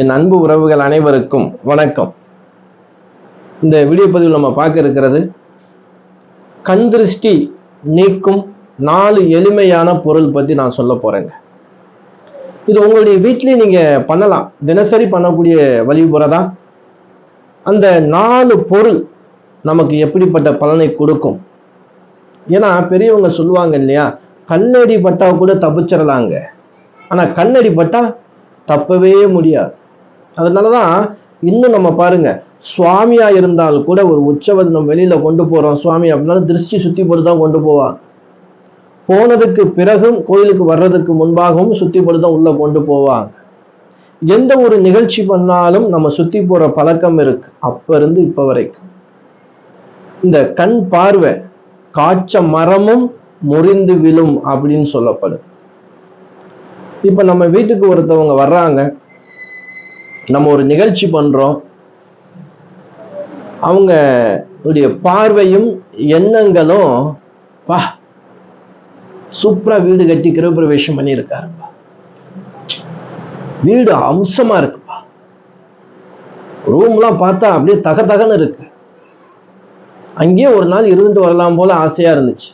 என் அன்பு உறவுகள் அனைவருக்கும் வணக்கம். இந்த வீடியோ பதிவில் நம்ம பார்க்க இருக்கிறது கண் திருஷ்டி நீக்கும் நாலு எளிமையான பொருள் பற்றி நான் சொல்ல போறேங்க. இது உங்களுடைய வீட்டிலேயே நீங்க பண்ணலாம். தினசரி பண்ணக்கூடிய வழிமுறை தான் அந்த நாலு பொருள் நமக்கு எப்படிப்பட்ட பலனை கொடுக்கும்? ஏன்னா பெரியவங்க சொல்லுவாங்க இல்லையா கண்ணடி பட்டா கூட தப்பிச்சிடலாங்க ஆனா கண்ணடி பட்டா தப்பவே முடியாது. அதனால தான் இன்னும் நம்ம பாருங்க சுவாமியா இருந்தால் கூட ஒரு உற்சவத்தை நம்ம வெளியில கொண்டு போறோம் சுவாமி அப்படின்னாலும் திருஷ்டி சுத்தி போட்டு தான் கொண்டு போவாங்க போனதுக்கு பிறகும் கோயிலுக்கு வர்றதுக்கு முன்பாகவும் சுத்தி போட்டு தான் உள்ள கொண்டு போவாங்க எந்த ஒரு நிகழ்ச்சி பண்ணாலும் நம்ம சுத்தி போற பழக்கம் இருக்கு. அப்ப இருந்து இப்ப வரைக்கும். இந்த கண் பார்வை காய்ச்ச மரமும் முறிந்து விழும் அப்படின்னு சொல்லப்படுது இப்ப நம்ம வீட்டுக்கு ஒருத்தவங்க வர்றாங்க நம்ம ஒரு நிகழ்ச்சி பண்றோம். அவங்க உடைய பார்வையும் எண்ணங்களும் பா சூப்பரா வீடு கட்டி கிரகப்பிரவேசம் பண்ணியிருக்காருப்பா. வீடு அம்சமா இருக்குப்பா. ரூம்லாம் பார்த்தா அப்படியே தக தகன்னு இருக்கு. அங்கேயே ஒரு நாள் இருந்துட்டு வரலாம் போல ஆசையா இருந்துச்சு.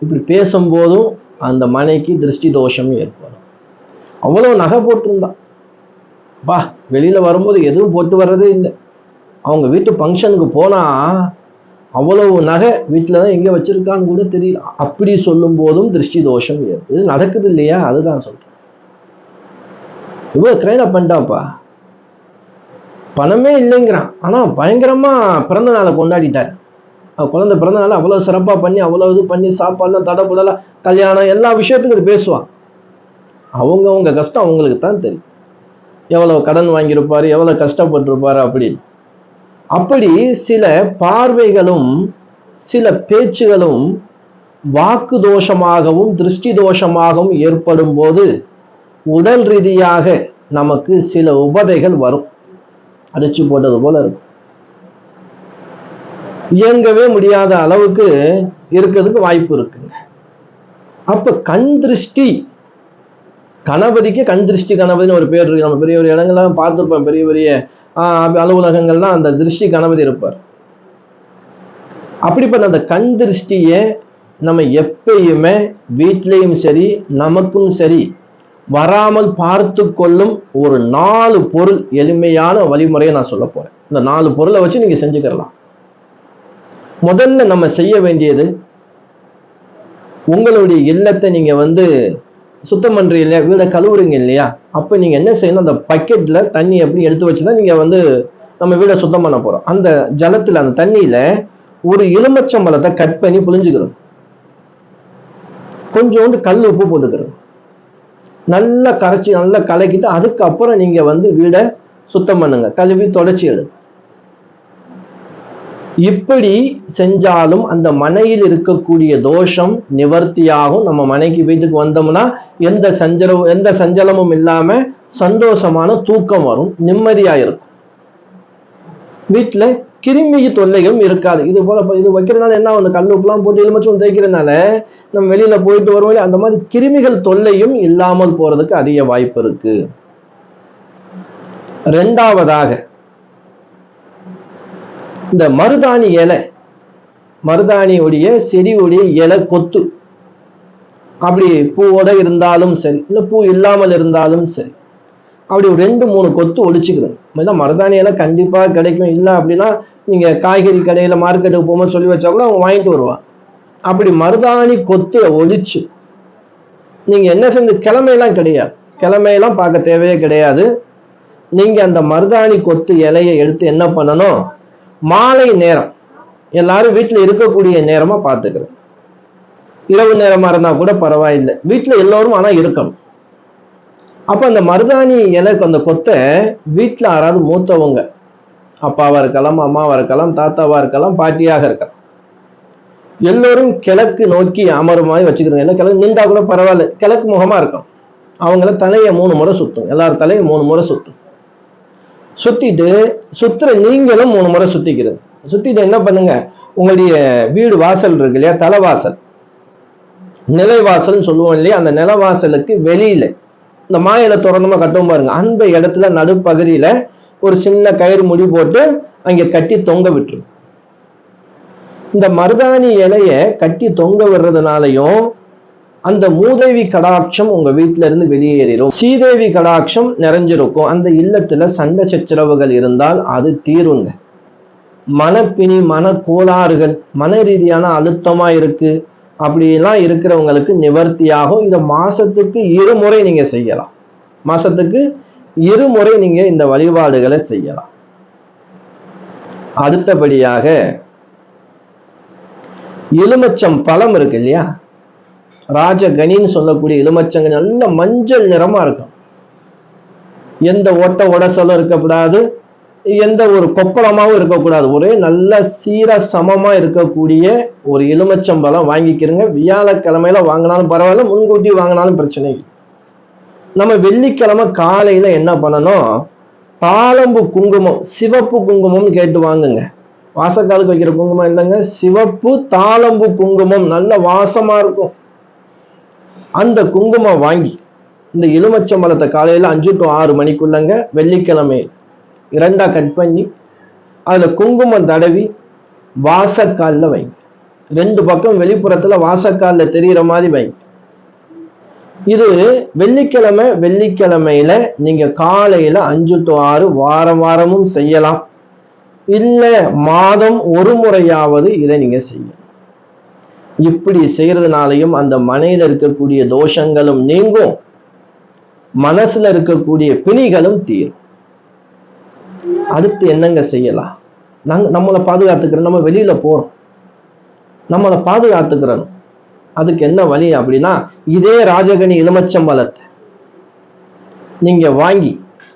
இப்படி பேசும்போதும் அந்த மனைக்கு திருஷ்டி தோஷம் ஏற்படும். அவ்வளவு நகை போட்டிருந்தா. பா வெளியில் வரும்போது எதுவும் போட்டு வர்றதே இல்லை. அவங்க வீட்டு ஃபங்க்ஷனுக்கு போனால் அவ்வளவு நகை வீட்டில் தான் எங்கே வச்சுருக்கான்னு கூட தெரியல. அப்படி சொல்லும் போதும் திருஷ்டி தோஷம் இது நடக்குது இல்லையா? அதுதான் சொல்கிறேன் இவ்வளோ கிரைனா பண்ணிட்டாப்பா பணமே இல்லைங்கிறான். ஆனால் பயங்கரமாக பிறந்த நாளை கொண்டாடிட்டார். குழந்தை பிறந்த நாள் அவ்வளோ சிறப்பாக பண்ணி அவ்வளோ இது பண்ணி சாப்பாடுலாம் தடப்புடலாம் கல்யாணம் எல்லா விஷயத்துக்கும் இது பேசுவான். அவங்கவுங்க கஷ்டம் அவங்களுக்கு தான் தெரியும். எவ்வளவு கடன் வாங்கியிருப்பாரு எவ்வளவு கஷ்டப்பட்டிருப்பார் அப்படின்னு. அப்படி சில பார்வைகளும் சில பேச்சுகளும் வாக்கு தோஷமாகவும் திருஷ்டி தோஷமாகவும் ஏற்படும் போது உடல் ரீதியாக நமக்கு சில உபதைகள் வரும். அடிச்சு போட்டது போல இருக்கும் இயங்கவே முடியாத அளவுக்கு இருக்கிறதுக்கு வாய்ப்பு இருக்குங்க. அப்ப கண் திருஷ்டி கணபதிக்கு கண் திருஷ்டி கணபதினு ஒரு பேர் இருக்கு. நம்ம பெரிய பெரிய இடங்கள்லாம் பார்த்துருப்போம். பெரிய பெரிய அலுவலகங்கள்லாம் அந்த திருஷ்டி கணபதி இருப்பார். அப்படிப்பட்ட அந்த கண் திருஷ்டியை நம்ம எப்பயுமே வீட்லேயும் சரி நமக்கும் சரி வராமல் பார்த்து கொள்ளும் ஒரு நாலு பொருள் எளிமையான வழிமுறையை நான் சொல்ல போறேன். இந்த நாலு பொருளை வச்சு நீங்க செஞ்சுக்கலாம் முதல்ல நம்ம செய்ய வேண்டியது உங்களுடைய இல்லத்தை நீங்க வந்து சுத்தம் பண்றீங்க இல்லையா வீடை கழுவுறீங்க இல்லையா? அப்ப நீங்க என்ன செய்யணும்? அந்த பக்கெட்ல தண்ணி எப்படி எடுத்து வச்சுதான் நீங்க வந்து நம்ம வீடை சுத்தம் பண்ண போறோம். அந்த ஜலத்துல அந்த தண்ணியில ஒரு எலுமிச்சம்பழத்தை கட் பண்ணி புழிஞ்சுக்கிறோம் கொஞ்சோண்டு கல் உப்பு போட்டுக்கிறோம் நல்லா கரைச்சி நல்லா கலக்கிட்டு அதுக்கப்புறம் நீங்க வந்து வீடை சுத்தம் பண்ணுங்க. கழுவி தொடச்சி எடு. இப்படி செஞ்சாலும் அந்த மனையில் இருக்கக்கூடிய தோஷம் நிவர்த்தியாகும். நம்ம மனைக்கு வீட்டுக்கு வந்தோம்னா எந்த சஞ்சலம் எந்த சஞ்சலமும் இல்லாம சந்தோஷமான தூக்கம் வரும் நிம்மதியா இருக்கும். வீட்டுல கிருமி தொல்லைகளும் இருக்காது. இது போல இது வைக்கிறதுனால என்ன ஒன்று கல் உப்புலாம் போட்டு எலுமிச்சும் தேய்க்கிறதுனால நம்ம வெளியில போயிட்டு வருவோம் அந்த மாதிரி கிருமிகள் தொல்லையும் இல்லாமல் போறதுக்கு அதிக வாய்ப்பு இருக்கு. ரெண்டாவதாக இந்த மருதாணி இலை மருதாணியுடைய செடியுடைய இலை கொத்து. அப்படி பூவோட இருந்தாலும் சரி இல்லை பூ இல்லாமல் இருந்தாலும் சரி அப்படி ஒரு ரெண்டு மூணு கொத்து ஒடிச்சுக்கிறோம் ஏன்னா மருதாணி இலை கண்டிப்பாக கிடைக்கும். இல்லை அப்படின்னா நீங்கள் காய்கறி கடையில் மார்க்கெட்டுக்கு போகும்போது சொல்லி வச்சா கூட அவங்க வாங்கிட்டு வருவான் அப்படி மருதாணி கொத்தை ஒழிச்சு நீங்கள் என்ன செஞ்சு கிழமையெல்லாம் கிடையாது. கிழமையெல்லாம் பார்க்க தேவையே கிடையாது. நீங்கள் அந்த மருதாணி கொத்து இலையை எடுத்து என்ன பண்ணணும்? மாலை நேரம். எல்லாரும் வீட்டில் இருக்கக்கூடிய நேரமா பார்த்துக்கிறேன் இரவு நேரமா இருந்தா கூட பரவாயில்லை. வீட்டில் எல்லோரும் ஆனா இருக்கணும். அப்போ அந்த மருதாணி இலைக்கு அந்த கொத்தை வீட்டில் யாராவது மூத்தவங்க அப்பாவாக இருக்கலாம் அம்மாவாக இருக்கலாம் தாத்தாவாக இருக்கலாம் பாட்டியாக இருக்கலாம். எல்லோரும் கிழக்கு நோக்கி அமரும் மாதிரி எல்லாம் கிழக்கு நின்றா கூட பரவாயில்ல. கிழக்கு முகமாக இருக்கும். அவங்கள தலையை மூணு முறை சுற்றும் எல்லாரும் தலையை மூணு முறை சுற்றும் சுத்திட்டு சுத்துற நீங்களும் மூணு முறை சுத்திக்கிறது. சுத்திட்டு என்ன பண்ணுங்க? உங்களுடைய வீடு வாசல் இருக்கு இல்லையா? தலைவாசல் நிலைவாசல்னு சொல்லுவோம் இல்லையா? அந்த நிலவாசலுக்கு வெளியில. இந்த மாயில தோரணமா கட்டும் பாருங்க. அந்த இடத்துல நடுப்பகுதியில ஒரு சின்ன கயிறு முடி போட்டு அங்க கட்டி தொங்க விட்டுரும். இந்த மருதாணி இலைய கட்டி தொங்க விடுறதுனாலையும் அந்த மூதேவி கடாட்சம் உங்க வீட்டுல இருந்து வெளியேறிடும் சீதேவி கடாட்சம் நிறைஞ்சிருக்கும். அந்த இல்லத்துல சண்டை சச்சரவுகள் இருந்தால் அது தீருங்க. மனப்பிணி மன கோளாறுகள் மன ரீதியான அழுத்தமா இருக்கு. அப்படிலாம் இருக்கிறவங்களுக்கு நிவர்த்தியாகும். இதை மாசத்துக்கு இருமுறை நீங்க செய்யலாம். மாசத்துக்கு இருமுறை நீங்க இந்த வழிபாடுகளை செய்யலாம். அடுத்தபடியாக எலுமச்சம் பழம் இருக்கு இல்லையா? ராஜகனின்னு சொல்லக்கூடிய எலுமச்சங்க நல்ல மஞ்சள் நிறமா இருக்கும் எந்த ஓட்ட உடசலும் இருக்கக்கூடாது எந்த ஒரு கொப்பளமாகவும் இருக்கக்கூடாது. ஒரே நல்ல சீர சமமா இருக்கக்கூடிய ஒரு எலுமச்சம்பழம் வாங்கிக்கிறங்க. வியாழக்கிழமையில வாங்கினாலும் பரவாயில்ல முன்கூட்டி வாங்கினாலும் பிரச்சனை இல்லை. நம்ம வெள்ளிக்கிழமை காலையில என்ன பண்ணணும்? தாளம்பு குங்குமம் சிவப்பு குங்குமம்னு கேட்டு வாங்குங்க. வாசக்காலுக்கு வைக்கிற குங்குமம் இல்லைங்க. சிவப்பு தாளம்பு குங்குமம் நல்ல வாசமா இருக்கும். அந்த குங்குமம் வாங்கி இந்த எலுமிச்சம்பழத்தை காலையில் அஞ்சு டு ஆறு மணிக்குள்ளங்க வெள்ளிக்கிழமை இரண்டாக கட் பண்ணி அதில் குங்குமம் தடவி வாசக்காலில் வைங்க. ரெண்டு பக்கம் வெளிப்புறத்தில் வாசக்காலில் தெரிகிற மாதிரி வைங்க. இது வெள்ளிக்கிழமை வெள்ளிக்கிழமையில நீங்க காலையில அஞ்சு டு ஆறு வாரம் வாரமும் செய்யலாம். இல்ல மாதம் ஒரு முறையாவது இதை நீங்க செய்யலாம் இப்படி செய்யறதுனாலையும் அந்த மனையில இருக்கக்கூடிய தோஷங்களும் நீங்கும். மனசுல இருக்கக்கூடிய பிணிகளும் தீரும். அடுத்து என்னங்க செய்யலாம்? நாங்க நம்மளை பாதுகாத்துக்கிறோம். நம்ம வெளியில போறோம். நம்மளை பாதுகாத்துக்கிறோம். அதுக்கு என்ன வழி அப்படின்னா இதே ராஜகனி எலுமச்சம்பழத்தை நீங்க வாங்கி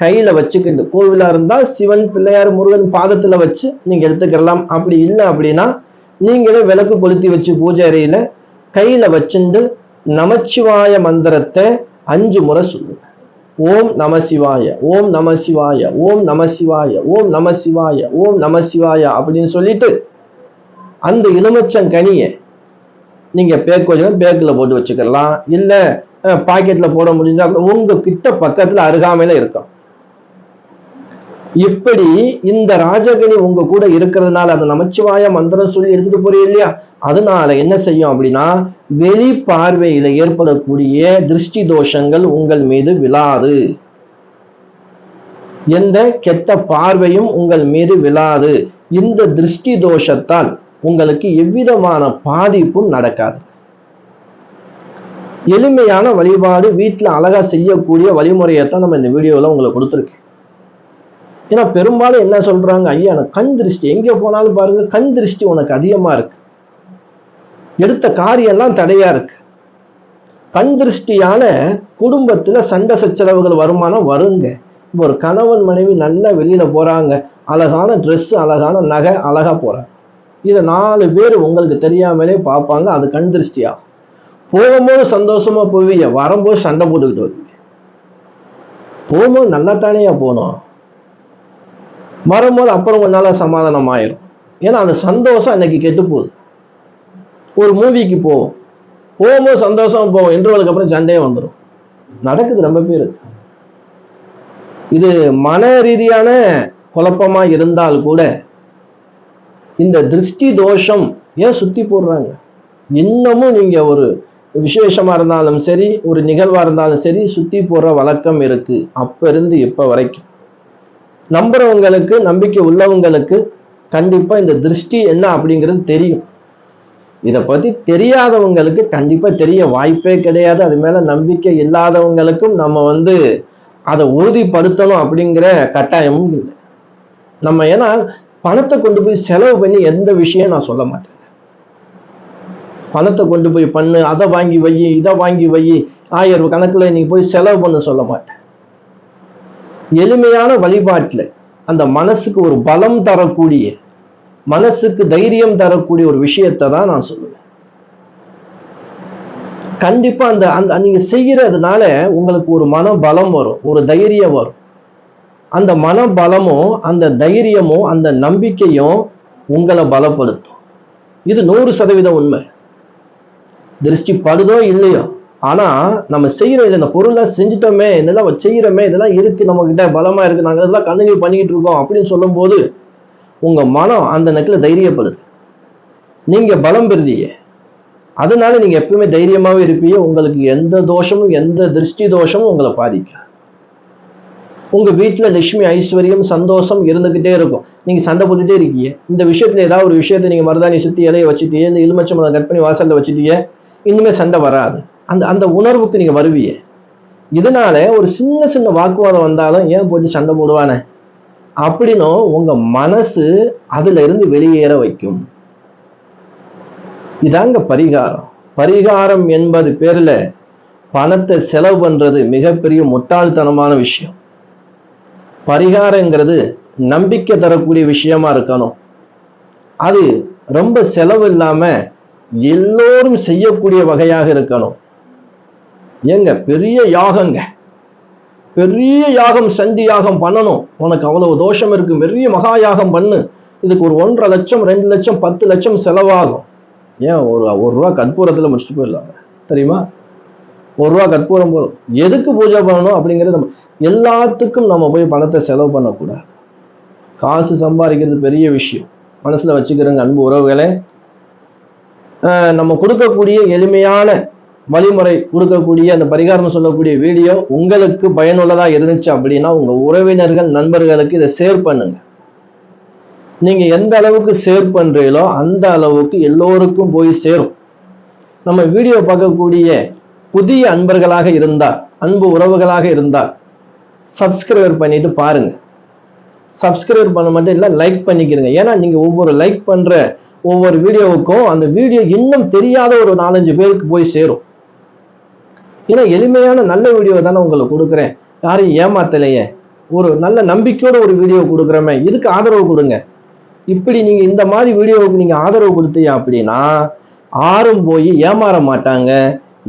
கையில வச்சுக்கிட்டு கோவிலா இருந்தா சிவன் பிள்ளையார் முருகன் பாதத்துல வச்சு நீங்க எடுத்துக்கலாம் அப்படி இல்லை அப்படின்னா நீங்களே விளக்கு கொளுத்தி வச்சு பூஜை அறையில கையில வச்சுண்டு நமச்சிவாய மந்திரத்தை அஞ்சு முறை சொல்லுங்க. ஓம் நம சிவாய ஓம் நம சிவாய ஓம் நம சிவாய ஓம் நம சிவாய ஓம் நம சிவாய அப்படின்னு சொல்லிட்டு அந்த எலுமிச்சங்கனியை நீங்க பேக் வச்சுக்கலாம் பேக்கில் போட்டு வச்சுக்கலாம். இல்ல பாக்கெட்ல போட முடிஞ்சா உங்க கிட்ட பக்கத்துல அருகாமையில இருக்கும் இப்படி இந்த ராஜகனி உங்க கூட இருக்கிறதுனால அந்த நமச்சிவாய மந்திரம் சொல்லி எடுத்துட்டு போறீ இல்லையா? அதனால என்ன செய்யும் அப்படின்னா வெளி பார்வையில ஏற்படக்கூடிய திருஷ்டி தோஷங்கள் உங்கள் மீது விழாது. எந்த கெட்ட பார்வையும் உங்கள் மீது விழாது. இந்த திருஷ்டி தோஷத்தால் உங்களுக்கு எவ்விதமான பாதிப்பும் நடக்காது. எளிமையான வழிபாடு வீட்டில் அழகா செய்யக்கூடிய வழிமுறையைத்தான் நம்ம இந்த வீடியோவில் உங்களுக்கு கொடுத்துருக்கேன். ஏன்னா பெரும்பாலும் என்ன சொல்றாங்க ஐயா கண் திருஷ்டி. எங்கே போனாலும் பாருங்க கண் திருஷ்டி உனக்கு அதிகமா இருக்கு. எடுத்த காரியெல்லாம் தடையா இருக்கு. கண் திருஷ்டியால குடும்பத்துல சண்டை சச்சரவுகள் வருமானம் வருங்க. இப்போ ஒரு கணவன் மனைவி நல்லா வெளியில போறாங்க அழகான ட்ரெஸ் அழகான நகை அழகா போறாங்க. இதை நாலு பேர் உங்களுக்கு தெரியாமலே பார்ப்பாங்க அது கண் திருஷ்டியா? போகும்போது சந்தோஷமா போவீங்க வரும்போது சண்டை போட்டுக்கிட்டு வருவீங்க. போகும்போது நல்லா தானேயா போனோம் வரும்போது அப்புறம் கொஞ்ச நாள் சமாதானம் ஆயிரும் ஏன்னா அந்த சந்தோஷம் அன்னைக்கு கெட்டு போகுது ஒரு மூவிக்கு போவோம். போகும்போது சந்தோஷம் போவோம். இன்டர்வலுக்கு அப்புறம் சண்டையே வந்துடும் நடக்குது ரொம்ப பேர். இது மன ரீதியான குழப்பமா இருந்தால் கூட இந்த திருஷ்டி தோஷம் ஏன் சுத்தி போடுறாங்க? இன்னமும் நீங்க ஒரு விசேஷமா இருந்தாலும் சரி ஒரு நிகழ்வா இருந்தாலும் சரி சுத்தி போடுற வழக்கம் இருக்கு. அப்ப இருந்து இப்ப வரைக்கும்? நம்புறவங்களுக்கு நம்பிக்கை உள்ளவங்களுக்கு கண்டிப்பா இந்த திருஷ்டி என்ன அப்படிங்கிறது தெரியும். இதை பத்தி தெரியாதவங்களுக்கு கண்டிப்பா தெரிய வாய்ப்பே கிடையாது. அது மேல நம்பிக்கை இல்லாதவங்களுக்கும் நம்ம வந்து அதை உறுதிப்படுத்தணும் அப்படிங்கிற கட்டாயமும் இல்லை. நம்ம ஏன்னா பணத்தை கொண்டு போய் செலவு பண்ணி எந்த விஷயம் நான் சொல்ல மாட்டேன். பணத்தை கொண்டு போய் பண்ணு அதை வாங்கி வை இதை வாங்கி வை ஆயிரம் கணக்குல நீ போய் செலவு பண்ண சொல்ல மாட்டேன். எளிமையான வழிபாட்டில் அந்த மனசுக்கு ஒரு பலம் தரக்கூடிய மனசுக்கு தைரியம் தரக்கூடிய ஒரு விஷயத்தை தான் நான் சொல்லுவேன். கண்டிப்பா அந்த அந்த நீங்க செய்யறதுனால உங்களுக்கு ஒரு மன பலம் வரும் ஒரு தைரியம் வரும். அந்த மன பலமும் அந்த தைரியமும் அந்த நம்பிக்கையும் உங்களை பலப்படுத்தும். இது நூறு சதவீதம் உண்மை. திருஷ்டி படுதோ இல்லையோ ஆனால் நம்ம செய்கிற இது இந்த பொருளை செஞ்சுட்டோமே இதெல்லாம் செய்கிறோமே இதெல்லாம் இருக்குது நம்மக்கிட்ட பலமாக இருக்குது இருக்கு இதெல்லாம் கண்டினியூ பண்ணிக்கிட்டு இருக்கோம் அப்படின்னு சொல்லும்போது உங்கள் மனம் அந்த நெக்கில் தைரியப்படுது. நீங்கள் பலம் பெறுறீங்க. அதனால நீங்கள் எப்பவுமே தைரியமாகவே இருப்பீங்க. உங்களுக்கு எந்த தோஷமும் எந்த திருஷ்டி தோஷமும் உங்களை பாதிக்கும் உங்கள் வீட்டில் லட்சுமி ஐஸ்வர்யம் சந்தோஷம் இருந்துக்கிட்டே இருக்கும். நீங்கள் சண்டை போட்டுகிட்டே இருக்கீங்க. இந்த விஷயத்துல ஏதாவது ஒரு விஷயத்தை நீங்கள் மருதாணி சுற்றி இலையை வச்சுட்டீங்க இல்லை எலுமிச்சம் கட் பண்ணி வாசலில் வச்சுட்டீங்க இன்னுமே சண்டை வராது. அந்த அந்த உணர்வுக்கு நீங்க வருவீங்க. இதனால ஒரு சின்ன சின்ன வாக்குவாதம் வந்தாலும் ஏன் போட்டு சண்டை போடுவானே அப்படின்னும் உங்க மனசு அதுல இருந்து வெளியேற வைக்கும். இதாங்க பரிகாரம். பரிகாரம் என்பது பேர்ல பணத்தை செலவு பண்றது மிகப்பெரிய முட்டாள்தனமான விஷயம். பரிகாரங்கிறது நம்பிக்கை தரக்கூடிய விஷயமா இருக்கணும். அது ரொம்ப செலவு இல்லாம எல்லோரும் செய்யக்கூடிய வகையாக இருக்கணும். ஏங்க பெரிய யாகங்க. பெரிய யாகம் சண்டி யாகம் பண்ணணும். உனக்கு அவ்வளவு தோஷம் இருக்கு. பெரிய மகா யாகம் பண்ணு. இதுக்கு ஒரு ஒன்றரை லட்சம் ரெண்டு லட்சம் பத்து லட்சம் செலவாகும். ஏன் ஒரு ஒரு ரூபா கற்பூரத்தில் முடிச்சுட்டு போயிடலாங்க தெரியுமா? ஒரு ரூபா கற்பூரம் போதும். எதுக்கு பூஜை பண்ணணும் அப்படிங்கிறது நம்ம எல்லாத்துக்கும் நம்ம போய் பணத்தை செலவு பண்ணக்கூடாது. காசு சம்பாதிக்கிறது பெரிய விஷயம். மனசுல வச்சுக்கிறோங்க அன்பு உறவுகளே. நம்ம கொடுக்கக்கூடிய எளிமையான வழிமுறை கொடுக்கக்கூடிய அந்த பரிகாரம் சொல்லக்கூடிய வீடியோ உங்களுக்கு பயனுள்ளதா இருந்துச்சு அப்படின்னா உங்க உறவினர்கள் நண்பர்களுக்கு இதை ஷேர் பண்ணுங்க. நீங்க எந்த அளவுக்கு ஷேர் பண்றீங்களோ அந்த அளவுக்கு எல்லோருக்கும் போய் சேரும். நம்ம வீடியோ பார்க்கக்கூடிய புதிய அன்பர்களாக இருந்தால் அன்பு உறவுகளாக இருந்தால் சப்ஸ்கிரைபர் பண்ணிட்டு பாருங்க. சப்ஸ்கிரைபர் பண்ண மட்டும் இல்லை லைக் பண்ணிக்கிறங்க ஏன்னா நீங்க ஒவ்வொரு லைக் பண்ற ஒவ்வொரு வீடியோவுக்கும் அந்த வீடியோ இன்னும் தெரியாத ஒரு நாலஞ்சு பேருக்கு போய் சேரும். ஏன்னா எளிமையான நல்ல வீடியோ தானே உங்களுக்கு கொடுக்குறேன். யாரையும் ஏமாத்தலையே. ஒரு நல்ல நம்பிக்கையோட ஒரு வீடியோ கொடுக்குறமே. இதுக்கு ஆதரவு கொடுங்க. இப்படி நீங்க இந்த மாதிரி வீடியோவுக்கு நீங்க ஆதரவு கொடுத்தீங்க அப்படின்னா யாரும் போய் ஏமாற மாட்டாங்க.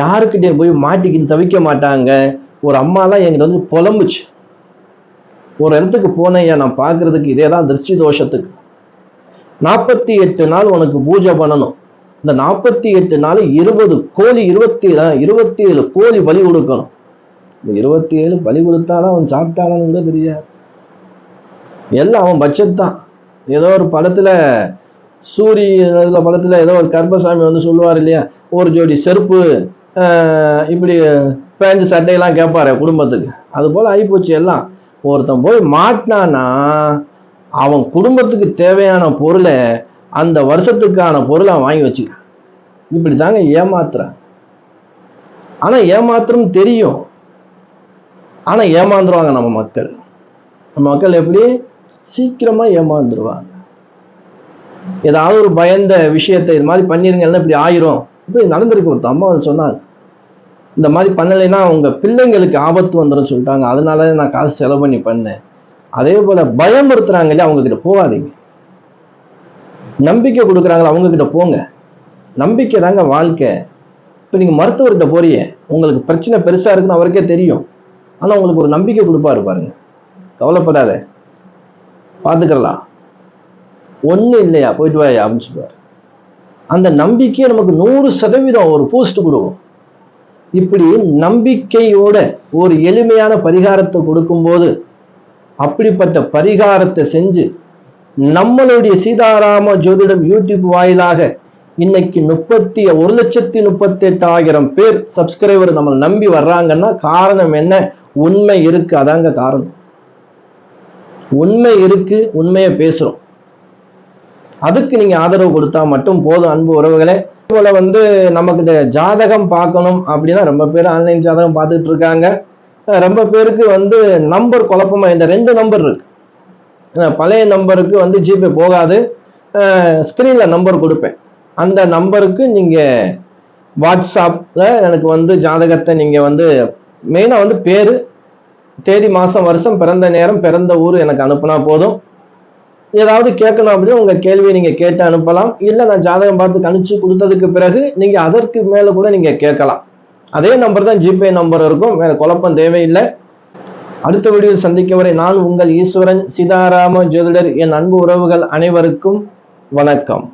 யாருக்கிட்டே போய் மாட்டிக்கின்னு தவிக்க மாட்டாங்க. ஒரு அம்மாலாம் என்கிட்ட வந்து புலம்புச்சு. ஒரு இடத்துக்கு போனேன் நான் பார்க்கறதுக்கு இதே தான் திருஷ்டி தோஷத்துக்கு. நாற்பத்தி எட்டு நாள் உனக்கு பூஜை பண்ணணும். இந்த நாற்பத்தி எட்டு நாள் இருபது கோழி இருபத்தி இருபத்தி ஏழு கோழி பலி கொடுக்கணும். இந்த இருபத்தி ஏழு பலி கொடுத்தாலும் அவன் சாப்பிட்டாலும் கூட தெரியாது. எல்லாம் அவன் பட்ஜெட் தான். ஏதோ ஒரு படத்துல சூரிய படத்துல ஏதோ ஒரு கர்ப்பசாமி வந்து சொல்லுவார் இல்லையா? ஒரு ஜோடி செருப்பு இப்படி பேண்ட் சட்டையெல்லாம் கேட்பாரு குடும்பத்துக்கு. அது போல ஆகிப்போச்சு எல்லாம். ஒருத்தன் போய் மாட்டினானா அவன் குடும்பத்துக்கு தேவையான பொருளை அந்த வருஷத்துக்கான பொருளை வாங்கி வச்சுக்க இப்படி தாங்க ஏமாத்துறான் ஆனா ஏமாத்திரம் தெரியும். ஆனா ஏமாந்துருவாங்க நம்ம மக்கள். நம்ம மக்கள் எப்படி? சீக்கிரமா ஏமாந்துருவாங்க. ஏதாவது ஒரு பயந்த விஷயத்தை இது மாதிரி பண்ணிருங்கன்னா இப்படி ஆயிரும். இப்படி நடந்திருக்கு. ஒருத்தர் அம்மா வந்து சொன்னாங்க. இந்த மாதிரி பண்ணலைன்னா உங்கள் பிள்ளைங்களுக்கு ஆபத்து வந்துடும் சொல்லிட்டாங்க. அதனால நான் காசு செலவு பண்ணி பண்ணேன். அதே போல பயமுறுத்துறாங்க இல்லையா? அவங்க கிட்ட போகாதீங்க. நம்பிக்கை கொடுக்குறாங்களா அவங்க கிட்ட போங்க. நம்பிக்கை தாங்க வாழ்க்கை. இப்போ நீங்க மருத்துவர்கிட்ட போறிய உங்களுக்கு பிரச்சனை பெருசா இருக்குன்னு அவருக்கே தெரியும். ஆனா உங்களுக்கு ஒரு நம்பிக்கை கொடுப்பாரு பாருங்க. கவலைப்படாத. பார்த்துக்கலாம் ஒன்றும் இல்லையா போயிட்டு வாயா அப்படின்னு சொல்லுவார். அந்த நம்பிக்கையை நமக்கு நூறு சதவீதம் ஒரு போஸ்ட் கொடுக்கும். இப்படி நம்பிக்கையோட ஒரு எளிமையான பரிகாரத்தை கொடுக்கும்போது அப்படிப்பட்ட பரிகாரத்தை செஞ்சு நம்மளுடைய சீதாராம ஜோதிடம் யூடியூப் வாயிலாக இன்னைக்கு முப்பத்தி ஒரு லட்சத்தி முப்பத்தி எட்டாயிரம் பேர் சப்ஸ்கிரைபர் நம்ம நம்பி வர்றாங்கன்னா காரணம் என்ன? உண்மை இருக்கு. அதாங்க காரணம். உண்மை இருக்கு. உண்மையை பேசுறோம். அதுக்கு நீங்க ஆதரவு கொடுத்தா மட்டும் போதும் அன்பு உறவுகளே. போல வந்து நமக்கு ஜாதகம் பார்க்கணும் அப்படின்னா ரொம்ப பேர் ஆன்லைன் ஜாதகம் பார்த்துட்டு இருக்காங்க. ரொம்ப பேருக்கு வந்து நம்பர் குழப்பமா இந்த ரெண்டு நம்பர் இருக்கு. பழைய நம்பருக்கு வந்து ஜிபே போகாது. ஸ்க்ரீனில் நம்பர் கொடுப்பேன். அந்த நம்பருக்கு நீங்கள் வாட்ஸ்அப்பில் எனக்கு வந்து ஜாதகத்தை நீங்கள் வந்து மெயினாக வந்து பேர் தேதி மாதம் வருஷம் பிறந்த நேரம் பிறந்த ஊர் எனக்கு அனுப்புனா போதும். ஏதாவது கேட்கணும் அப்படின்னு உங்கள் கேள்வியை நீங்கள் கேட்டு அனுப்பலாம். இல்லை நான் ஜாதகம் பார்த்து கணிச்சு கொடுத்ததுக்கு பிறகு நீங்கள் அதற்கு மேலே கூட நீங்கள் கேட்கலாம். அதே நம்பர் தான் ஜிபே நம்பர் இருக்கும். வேறு குழப்பம் தேவையில்லை. அடுத்த வீடியோவில் சந்திக்கும் வரை நான் உங்கள் ஈஸ்வரன் சீதாராம ஜோதிடர் என் அன்பு உறவுகள் அனைவருக்கும் வணக்கம்.